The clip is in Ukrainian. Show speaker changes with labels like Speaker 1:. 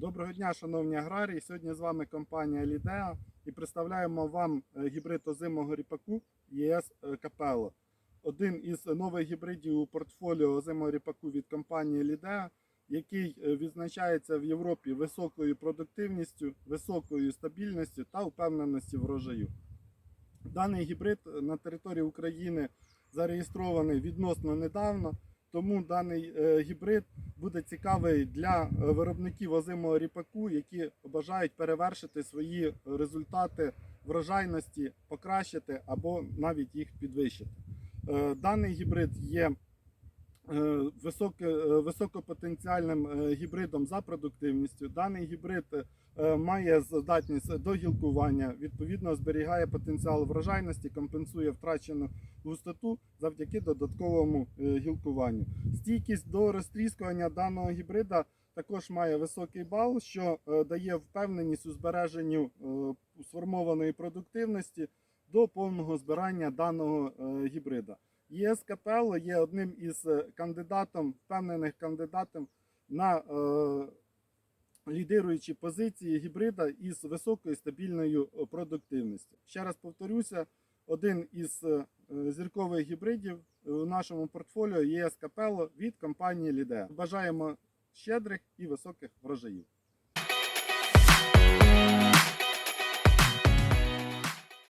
Speaker 1: Доброго дня, шановні аграрії. Сьогодні з вами компанія Лідеа і представляємо вам е, гібрид озимого ріпаку ЄС е, Капело. Один із нових гібридів у портфоліо озимого ріпаку від компанії Лідеа, який е, відзначається в Європі високою продуктивністю, високою стабільністю та впевненістю врожаю. Даний гібрид на території України зареєстрований відносно недавно, тому даний е, гібрид буде цікавий для е, виробників озимого ріпаку, які бажають перевершити свої результати врожайності, покращити або навіть їх підвищити. Е, Даний гібрид є високопотенціальним е, гібридом за продуктивністю. Даний гібрид е, має здатність до гілкування, відповідно зберігає потенціал врожайності, компенсує втрачену густоту завдяки додатковому е, гілкуванню. Стійкість до розтріскування даного гібрида також має високий бал, що е, дає впевненість у збереженню е, сформованої продуктивності до повного збирання даного е, гібрида. ЄС Капело є одним із е, кандидатом, впевнених кандидатом на е, лідируючі позиції гібрида із високою стабільною е, продуктивністю. Ще раз повторюся, один із е, зіркових гібридів у нашому портфоліо ЄС Капело від компанії Лідеа. Бажаємо щедрих і високих врожаїв.